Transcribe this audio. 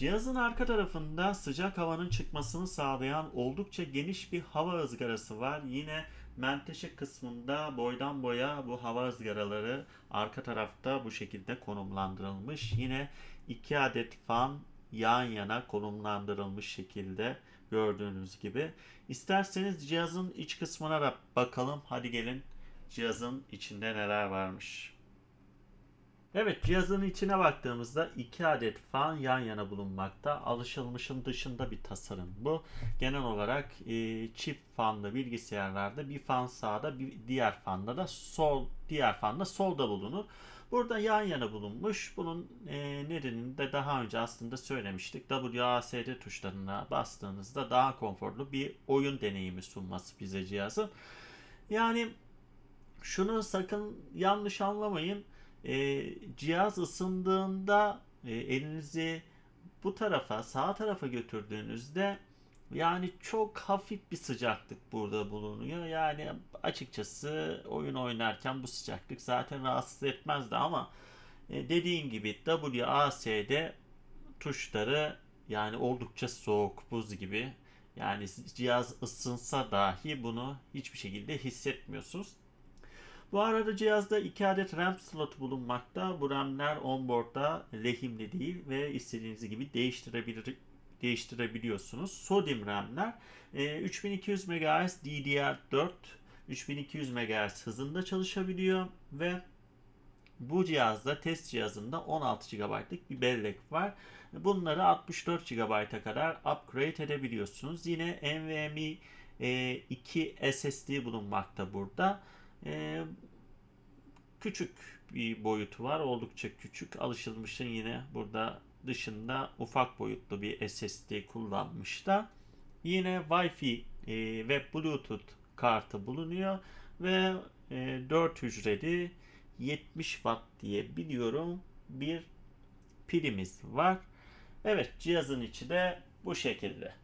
Cihazın arka tarafında sıcak havanın çıkmasını sağlayan oldukça geniş bir hava ızgarası var. Yine menteşe kısmında boydan boya bu hava ızgaraları arka tarafta bu şekilde konumlandırılmış. Yine iki adet fan yan yana konumlandırılmış şekilde gördüğünüz gibi. İsterseniz cihazın iç kısmına da bakalım. Hadi gelin cihazın içinde neler varmış. Evet cihazın içine baktığımızda iki adet fan yan yana bulunmakta. Alışılmışın dışında bir tasarım bu. Genel olarak e, çift fanlı bilgisayarlarda bir fan sağda bir diğer fanda da sol diğer fanda solda bulunur. Burada yan yana bulunmuş. Bunun e, nedenini de daha önce aslında söylemiştik. WASD tuşlarına bastığınızda daha konforlu bir oyun deneyimi sunması bize cihazın. Yani şunu sakın yanlış anlamayın. E, cihaz ısındığında e, elinizi bu tarafa sağ tarafa götürdüğünüzde yani çok hafif bir sıcaklık burada bulunuyor. Yani açıkçası oyun oynarken bu sıcaklık zaten rahatsız etmezdi ama e, dediğim gibi WASD tuşları yani oldukça soğuk buz gibi. Yani cihaz ısınsa dahi bunu hiçbir şekilde hissetmiyorsunuz. Bu arada cihazda 2 adet RAM slotu bulunmakta. Bu RAM'ler onboard'da lehimli değil ve istediğiniz gibi değiştirebilir değiştirebiliyorsunuz. Sodium RAM'ler e, 3200 MHz DDR4 3200 MHz hızında çalışabiliyor ve bu cihazda test cihazında 16 GB'lık bir bellek var. Bunları 64 GB'a kadar upgrade edebiliyorsunuz. Yine NVMe e, 2 SSD bulunmakta burada. E, küçük bir boyutu var. Oldukça küçük. Alışılmışın yine burada dışında ufak boyutlu bir SSD kullanmışlar. Yine Wi-Fi e, ve Bluetooth kartı bulunuyor ve e, 4 hücreli 70 watt diye biliyorum bir pilimiz var. Evet cihazın içi de bu şekilde.